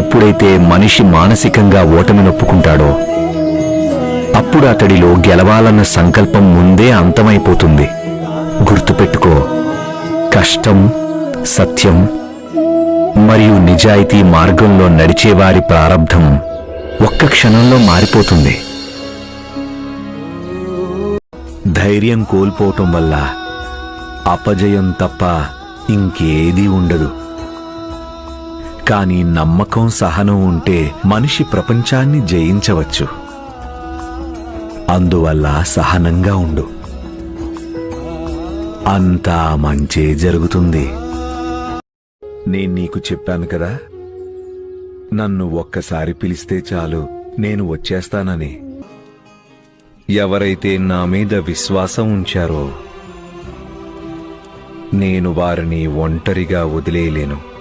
ఎప్పుడైతే మనిషి మానసికంగా ఓటమి నొప్పుకుంటాడో అప్పుడు అతడిలో గెలవాలన్న సంకల్పం ముందే అంతమైపోతుంది. గుర్తుపెట్టుకో కష్టం సత్యం మరియు నిజాయితీ మార్గంలో నడిచేవారి ప్రారంధం ఒక్క క్షణంలో మారిపోతుంది. ధైర్యం కోల్పోవటం వల్ల అపజయం తప్ప ఇంకేదీ ఉండదు. కానీ నమ్మకం సహనం ఉంటే మనిషి ప్రపంచాన్ని జయించవచ్చు. అందువల్ల సహనంగా ఉండు. అంతా మంచే జరుగుతుంది. నేను నీకు చెప్పాను కదా నన్ను ఒక్కసారి పిలిస్తే చాలు నేను వచ్చేస్తానని. ఎవరైతే నా మీద విశ్వాసం ఉంచారో నేను వారిని ఒంటరిగా వదిలేయలేను.